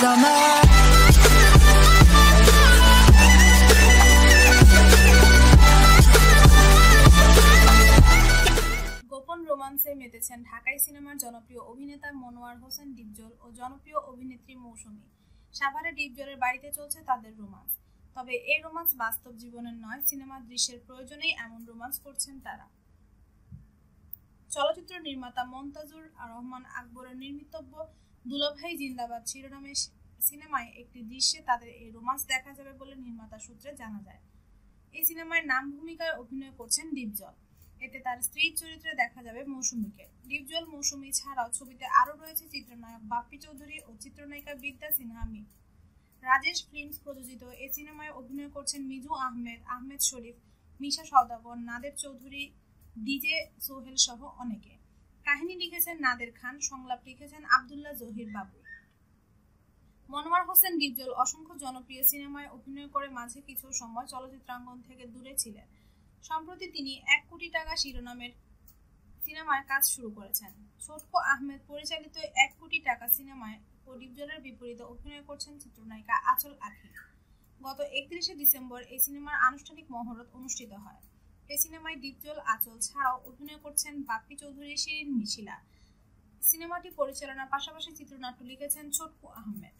summer. রোমান্সে মেতেছেন ঢাকাই সিনেমার জনপ্রিয় অভিনেতা মনোয়ার হোসেন ডিপজল ও জনপ্রিয় অভিনেত্রী মৌসুমী। সাভারে ডিপজলের বাড়িতে চলছে তাদের রোমান্স। তবে এই রোমান্স বাস্তব জীবনের নয়, সিনেমার দৃশ্যের প্রয়োজনেই এমন রোমান্স করছেন তারা। চলচ্চিত্র নির্মাতা মন্তাজুর রহমান আকবরের নির্মিতব্য দুলাভাই জিন্দাবাদ শিরোনামের সিনেমায় একটি দৃশ্যে তাদের এই রোমান্স দেখা যাবে বলে নির্মাতা সূত্রে জানা যায়। এই সিনেমায় নাম ভূমিকায় অভিনয় করছেন ডিপজল। এতে তার স্ত্রীর চরিত্রে দেখা যাবে মৌসুমীকে। ডিপজল মৌসুমী ছাড়াও ছবিতে আরও রয়েছে চিত্রনায়ক বাপ্পি চৌধুরী ও চিত্রনায়িকা বিদ্যা সিনহা মিম। রাজেশ ফিল্মস প্রযোজিত এই সিনেমায় অভিনয় করছেন মিজু আহমেদ আহমেদ শরীফ, মিশা সওদাগর নাদের চৌধুরী, ডিজে সোহেল সহ অনেকে। কাহিনী লিখেছেন নাদের খান, সংলাপ লিখেছেন আবদুল্লাহ জহির বাবু। মনোয়ার হোসেন ডিপজল অসংখ্য জনপ্রিয় সিনেমায় অভিনয় করে মাঝে কিছু সময় চলচ্চিত্রাঙ্গন থেকে দূরে ছিলেন। সম্প্রতি তিনি এক কোটি টাকা শিরোনামের সিনেমায় কাজ শুরু করেছেন। ছোটকো আহমেদ পরিচালিত এক কোটি টাকা সিনেমায় ডিপজলের বিপরীতে অভিনয় করছেন চিত্রনায়িকা আচল আখি। গত একত্রিশে ডিসেম্বর এই সিনেমার আনুষ্ঠানিক মহরত অনুষ্ঠিত হয়। সিনেমায় ডিপজল আচল ছাড়াও অভিনয় করছেন বাপ্পি চৌধুরী, শিরিন মিছিলা সিনেমাটি পরিচালনার পাশাপাশি চিত্রনাট্য লিখেছেন ছোটকু আহমেদ।